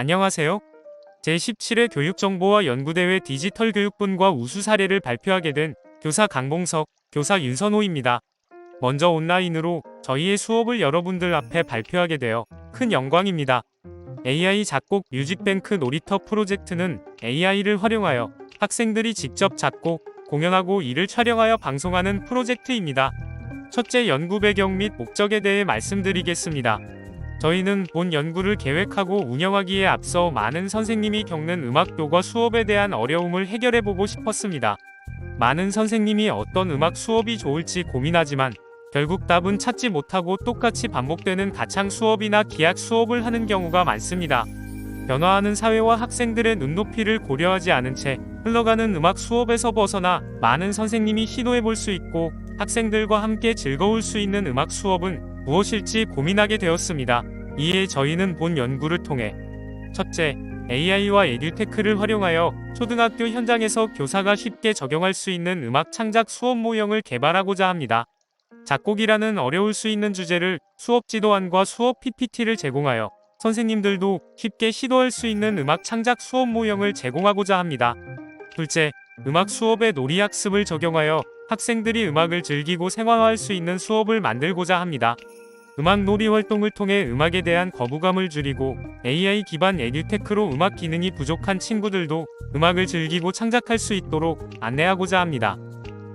안녕하세요. 제17회 교육정보와 연구대회 디지털 교육분과 우수 사례를 발표하게 된 교사 강봉석, 교사 윤선호입니다. 먼저 온라인으로 저희의 수업을 여러분들 앞에 발표하게 되어 큰 영광입니다. AI 작곡 뮤직뱅크 놀이터 프로젝트는 AI를 활용하여 학생들이 직접 작곡, 공연하고 이를 촬영하여 방송하는 프로젝트입니다. 첫째 연구 배경 및 목적에 대해 말씀드리겠습니다. 저희는 본 연구를 계획하고 운영하기에 앞서 많은 선생님이 겪는 음악 교과 수업에 대한 어려움을 해결해 보고 싶었습니다. 많은 선생님이 어떤 음악 수업이 좋을지 고민하지만 결국 답은 찾지 못하고 똑같이 반복되는 가창 수업이나 기악 수업을 하는 경우가 많습니다. 변화하는 사회와 학생들의 눈높이를 고려하지 않은 채 흘러가는 음악 수업에서 벗어나 많은 선생님이 시도해 볼 수 있고 학생들과 함께 즐거울 수 있는 음악 수업은 무엇일지 고민하게 되었습니다. 이에 저희는 본 연구를 통해 첫째, AI와 에듀테크를 활용하여 초등학교 현장에서 교사가 쉽게 적용할 수 있는 음악 창작 수업 모형을 개발하고자 합니다. 작곡이라는 어려울 수 있는 주제를 수업 지도안과 수업 PPT를 제공하여 선생님들도 쉽게 시도할 수 있는 음악 창작 수업 모형을 제공하고자 합니다. 둘째, 음악 수업에 놀이 학습을 적용하여 학생들이 음악을 즐기고 생활화할 수 있는 수업을 만들고자 합니다. 음악 놀이 활동을 통해 음악에 대한 거부감을 줄이고 AI 기반 에듀테크로 음악 기능이 부족한 친구들도 음악을 즐기고 창작할 수 있도록 안내하고자 합니다.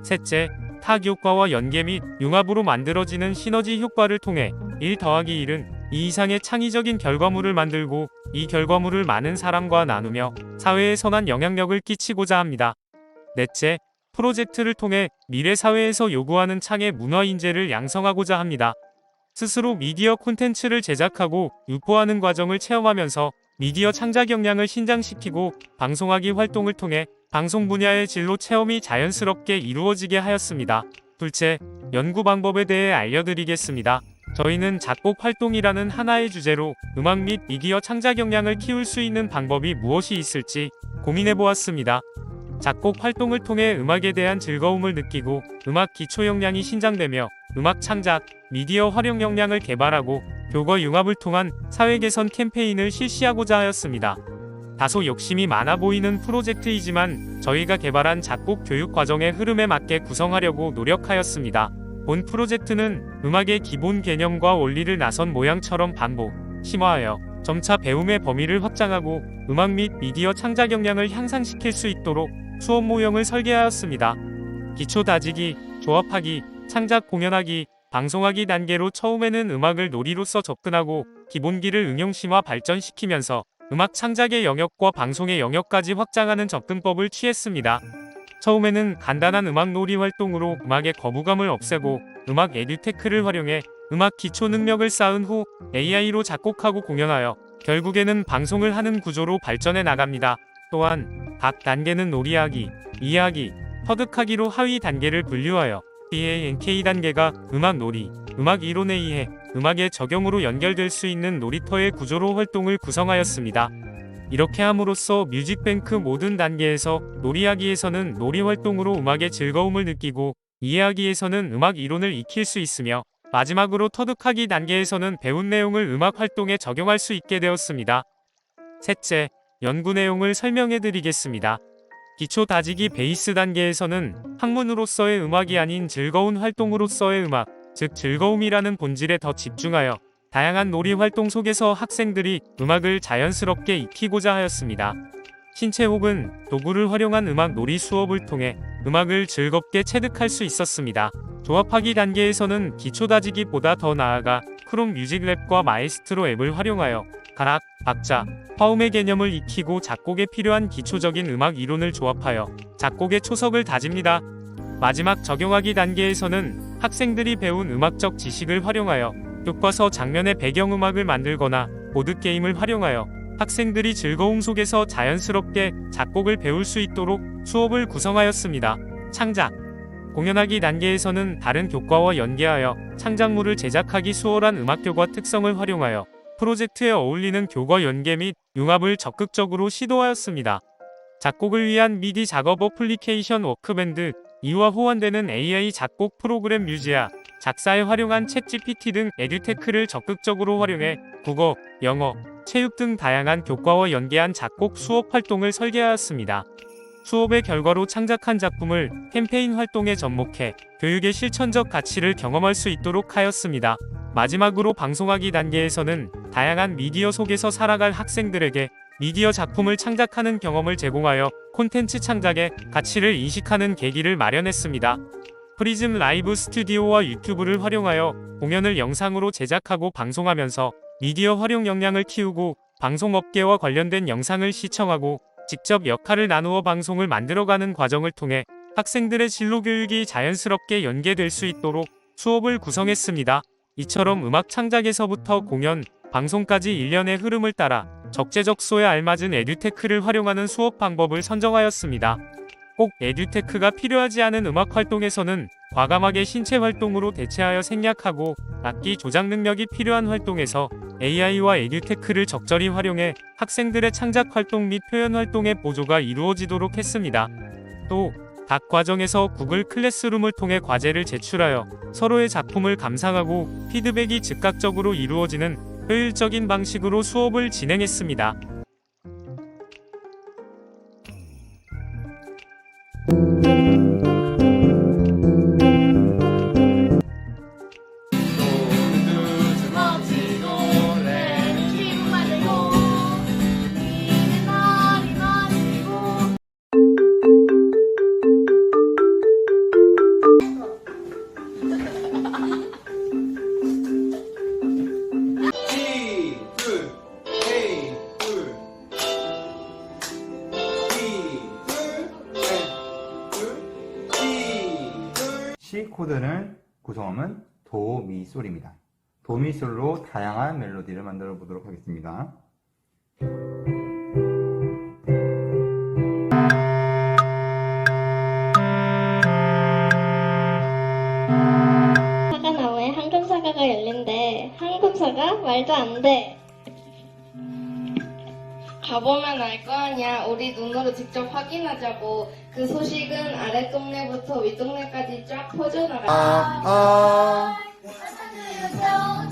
셋째, 타교과와 연계 및 융합으로 만들어지는 시너지 효과를 통해 1 더하기 1은 2 이상의 창의적인 결과물을 만들고 이 결과물을 많은 사람과 나누며 사회에 선한 영향력을 끼치고자 합니다. 넷째, 프로젝트를 통해 미래 사회에서 요구하는 창의 문화 인재를 양성하고자 합니다. 스스로 미디어 콘텐츠를 제작하고 유포하는 과정을 체험하면서 미디어 창작 역량을 신장시키고 방송하기 활동을 통해 방송 분야의 진로 체험이 자연스럽게 이루어지게 하였습니다. 둘째, 연구 방법에 대해 알려드리겠습니다. 저희는 작곡 활동이라는 하나의 주제로 음악 및 미디어 창작 역량을 키울 수 있는 방법이 무엇이 있을지 고민해 보았습니다. 작곡 활동을 통해 음악에 대한 즐거움을 느끼고 음악 기초 역량이 신장되며 음악 창작, 미디어 활용 역량을 개발하고 교과 융합을 통한 사회 개선 캠페인을 실시하고자 하였습니다. 다소 욕심이 많아 보이는 프로젝트이지만 저희가 개발한 작곡 교육 과정의 흐름에 맞게 구성하려고 노력하였습니다. 본 프로젝트는 음악의 기본 개념과 원리를 나선 모양처럼 반복, 심화하여 점차 배움의 범위를 확장하고 음악 및 미디어 창작 역량을 향상시킬 수 있도록 수업 모형을 설계하였습니다. 기초 다지기, 조합하기, 창작 공연하기, 방송하기 단계로 처음에는 음악을 놀이로서 접근하고 기본기를 응용심화 발전시키면서 음악 창작의 영역과 방송의 영역까지 확장하는 접근법을 취했습니다. 처음에는 간단한 음악 놀이 활동으로 음악의 거부감을 없애고 음악 에듀테크를 활용해 음악 기초 능력을 쌓은 후 AI로 작곡하고 공연하여 결국에는 방송을 하는 구조로 발전해 나갑니다. 또한 각 단계는 놀이하기, 이해하기, 터득하기로 하위 단계를 분류하여 BANK 단계가 음악 놀이, 음악 이론에 의해 음악의 적용으로 연결될 수 있는 놀이터의 구조로 활동을 구성하였습니다. 이렇게 함으로써 뮤직뱅크 모든 단계에서 놀이하기에서는 놀이 활동으로 음악의 즐거움을 느끼고 이해하기에서는 음악 이론을 익힐 수 있으며 마지막으로 터득하기 단계에서는 배운 내용을 음악 활동에 적용할 수 있게 되었습니다. 셋째, 연구 내용을 설명해 드리겠습니다. 기초 다지기 베이스 단계에서는 학문으로서의 음악이 아닌 즐거운 활동으로서의 음악, 즉 즐거움이라는 본질에 더 집중하여 다양한 놀이 활동 속에서 학생들이 음악을 자연스럽게 익히고자 하였습니다. 신체 혹은 도구를 활용한 음악 놀이 수업을 통해 음악을 즐겁게 체득할 수 있었습니다. 조합하기 단계에서는 기초 다지기보다 더 나아가 크롬 뮤직 랩과 마에스트로 앱을 활용하여 가락, 박자, 화음의 개념을 익히고 작곡에 필요한 기초적인 음악 이론을 조합하여 작곡의 초석을 다집니다. 마지막 적용하기 단계에서는 학생들이 배운 음악적 지식을 활용하여 교과서 장면의 배경음악을 만들거나 보드게임을 활용하여 학생들이 즐거움 속에서 자연스럽게 작곡을 배울 수 있도록 수업을 구성하였습니다. 창작 공연하기 단계에서는 다른 교과와 연계하여 창작물을 제작하기 수월한 음악교과 특성을 활용하여 프로젝트에 어울리는 교과 연계 및 융합을 적극적으로 시도하였습니다. 작곡을 위한 미디 작업 어플리케이션 워크밴드 이와 호환되는 AI 작곡 프로그램 뮤지아 작사에 활용한 챗GPT 등 에듀테크를 적극적으로 활용해 국어, 영어, 체육 등 다양한 교과와 연계한 작곡 수업 활동을 설계하였습니다. 수업의 결과로 창작한 작품을 캠페인 활동에 접목해 교육의 실천적 가치를 경험할 수 있도록 하였습니다. 마지막으로 방송하기 단계에서는 다양한 미디어 속에서 살아갈 학생들에게 미디어 작품을 창작하는 경험을 제공하여 콘텐츠 창작의 가치를 인식하는 계기를 마련했습니다. 프리즘 라이브 스튜디오와 유튜브를 활용하여 공연을 영상으로 제작하고 방송하면서 미디어 활용 역량을 키우고 방송업계와 관련된 영상을 시청하고 직접 역할을 나누어 방송을 만들어가는 과정을 통해 학생들의 진로 교육이 자연스럽게 연계될 수 있도록 수업을 구성했습니다. 이처럼 음악 창작에서부터 공연, 방송까지 일련의 흐름을 따라 적재적소에 알맞은 에듀테크를 활용하는 수업 방법을 선정하였습니다. 꼭 에듀테크가 필요하지 않은 음악 활동에서는 과감하게 신체 활동으로 대체하여 생략하고 악기 조작 능력이 필요한 활동에서 AI와 에듀테크를 적절히 활용해 학생들의 창작 활동 및 표현 활동의 보조가 이루어지도록 했습니다. 또 각 과정에서 구글 클래스룸을 통해 과제를 제출하여 서로의 작품을 감상하고 피드백이 즉각적으로 이루어지는 효율적인 방식으로 수업을 진행했습니다. 도, 미, 솔입니다. 도, 미, 솔로 다양한 멜로디를 만들어 보도록 하겠습니다. 사과 나무에 황금사과가 열린대 황금사과? 말도 안 돼 가보면 알 거 아니야. 우리 눈으로 직접 확인하자고. 그 소식은 아래 동네부터 윗 동네까지 쫙 퍼져나가. 아, flow.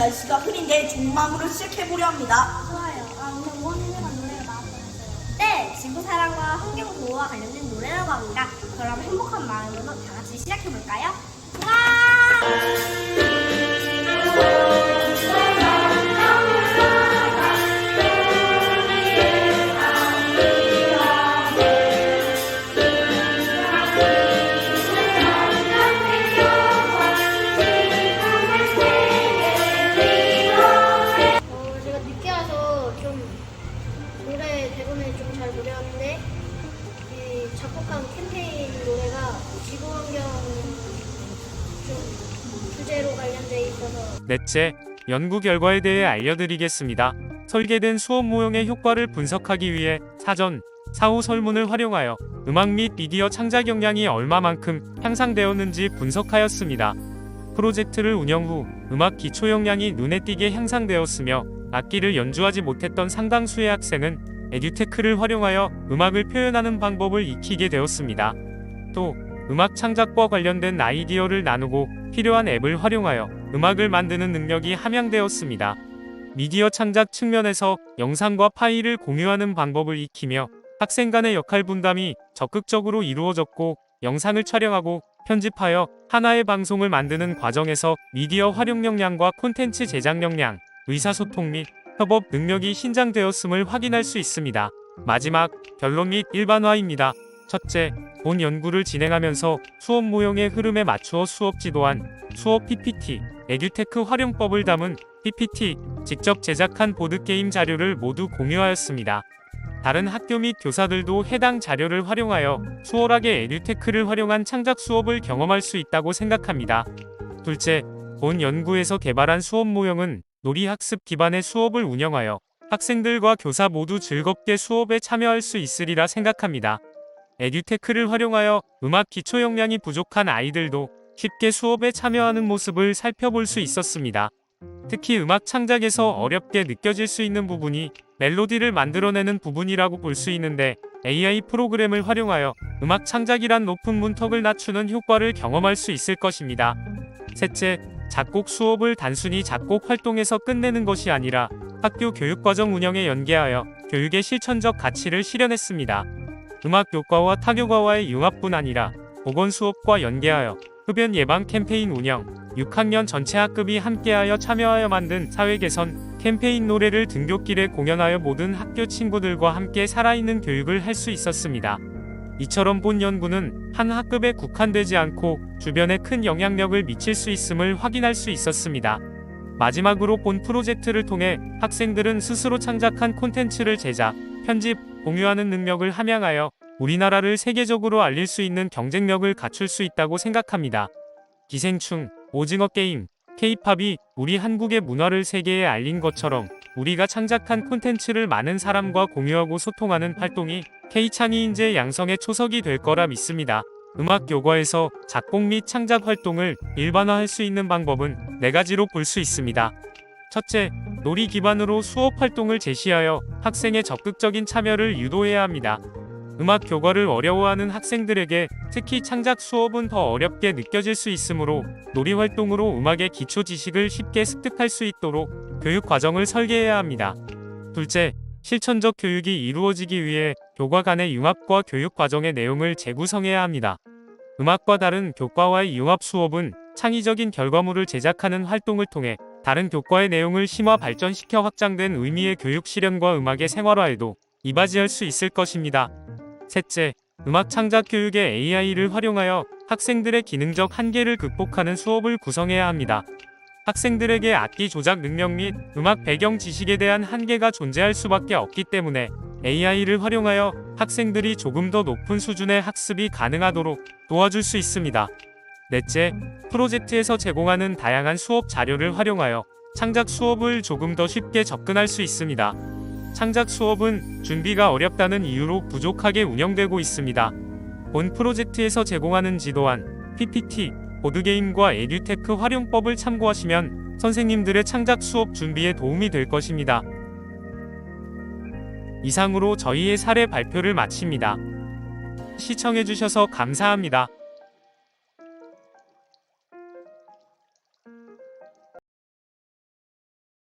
날씨가 흐린데 마음으로 시작해보려 합니다. 좋아요. 아, 오늘 우원님이가 노래가 나왔다면서요? 네, 지구사랑과 환경보호와 관련된 노래라고 합니다. 그럼 행복한 마음으로 다 같이 시작해볼까요? 와! 좀 주제로 관련돼 있어서 넷째, 연구 결과에 대해 알려드리겠습니다. 설계된 수업 모형의 효과를 분석하기 위해 사전, 사후 설문을 활용하여 음악 및 미디어 창작 역량이 얼마만큼 향상되었는지 분석하였습니다. 프로젝트를 운영 후 음악 기초 역량이 눈에 띄게 향상되었으며 악기를 연주하지 못했던 상당수의 학생은 에듀테크를 활용하여 음악을 표현하는 방법을 익히게 되었습니다. 또 음악 창작과 관련된 아이디어를 나누고 필요한 앱을 활용하여 음악을 만드는 능력이 함양되었습니다. 미디어 창작 측면에서 영상과 파일을 공유하는 방법을 익히며 학생 간의 역할 분담이 적극적으로 이루어졌고 영상을 촬영하고 편집하여 하나의 방송을 만드는 과정에서 미디어 활용 역량과 콘텐츠 제작 역량, 의사소통 및 협업 능력이 신장되었음을 확인할 수 있습니다. 마지막 결론 및 일반화입니다. 첫째, 본 연구를 진행하면서 수업 모형의 흐름에 맞추어 수업 지도안, 수업 PPT, 에듀테크 활용법을 담은 PPT, 직접 제작한 보드게임 자료를 모두 공유하였습니다. 다른 학교 및 교사들도 해당 자료를 활용하여 수월하게 에듀테크를 활용한 창작 수업을 경험할 수 있다고 생각합니다. 둘째, 본 연구에서 개발한 수업 모형은 놀이학습 기반의 수업을 운영하여 학생들과 교사 모두 즐겁게 수업에 참여할 수 있으리라 생각합니다. 에듀테크를 활용하여 음악 기초 역량이 부족한 아이들도 쉽게 수업에 참여하는 모습을 살펴볼 수 있었습니다. 특히 음악 창작에서 어렵게 느껴질 수 있는 부분이 멜로디를 만들어내는 부분이라고 볼 수 있는데 AI 프로그램을 활용하여 음악 창작이란 높은 문턱을 낮추는 효과를 경험할 수 있을 것입니다. 셋째, 작곡 수업을 단순히 작곡 활동에서 끝내는 것이 아니라 학교 교육과정 운영에 연계하여 교육의 실천적 가치를 실현했습니다. 음악 교과와 타교과와의 융합뿐 아니라 보건 수업과 연계하여 흡연 예방 캠페인 운영, 6학년 전체 학급이 함께하여 참여하여 만든 사회 개선 캠페인 노래를 등굣길에 공연하여 모든 학교 친구들과 함께 살아있는 교육을 할 수 있었습니다. 이처럼 본 연구는 한 학급에 국한되지 않고 주변에 큰 영향력을 미칠 수 있음을 확인할 수 있었습니다. 마지막으로 본 프로젝트를 통해 학생들은 스스로 창작한 콘텐츠를 제작, 편집, 공유하는 능력을 함양하여 우리나라를 세계적으로 알릴 수 있는 경쟁력을 갖출 수 있다고 생각합니다. 기생충, 오징어 게임, K-팝이 우리 한국의 문화를 세계에 알린 것처럼 우리가 창작한 콘텐츠를 많은 사람과 공유하고 소통하는 활동이 K-창의 인재 양성의 초석이 될 거라 믿습니다. 음악 교과에서 작곡 및 창작 활동을 일반화할 수 있는 방법은 네 가지로 볼 수 있습니다. 첫째, 놀이 기반으로 수업 활동을 제시하여 학생의 적극적인 참여를 유도해야 합니다. 음악 교과를 어려워하는 학생들에게 특히 창작 수업은 더 어렵게 느껴질 수 있으므로 놀이 활동으로 음악의 기초 지식을 쉽게 습득할 수 있도록 교육 과정을 설계해야 합니다. 둘째, 실천적 교육이 이루어지기 위해 교과 간의 융합과 교육 과정의 내용을 재구성해야 합니다. 음악과 다른 교과와의 융합 수업은 창의적인 결과물을 제작하는 활동을 통해 다른 교과의 내용을 심화 발전시켜 확장된 의미의 교육 실현과 음악의 생활화에도 이바지할 수 있을 것입니다. 셋째, 음악 창작 교육의 AI를 활용하여 학생들의 기능적 한계를 극복하는 수업을 구성해야 합니다. 학생들에게 악기 조작 능력 및 음악 배경 지식에 대한 한계가 존재할 수밖에 없기 때문에 AI를 활용하여 학생들이 조금 더 높은 수준의 학습이 가능하도록 도와줄 수 있습니다. 넷째, 프로젝트에서 제공하는 다양한 수업 자료를 활용하여 창작 수업을 조금 더 쉽게 접근할 수 있습니다. 창작 수업은 준비가 어렵다는 이유로 부족하게 운영되고 있습니다. 본 프로젝트에서 제공하는 지도안, PPT, 보드게임과 에듀테크 활용법을 참고하시면 선생님들의 창작 수업 준비에 도움이 될 것입니다. 이상으로 저희의 사례 발표를 마칩니다. 시청해주셔서 감사합니다.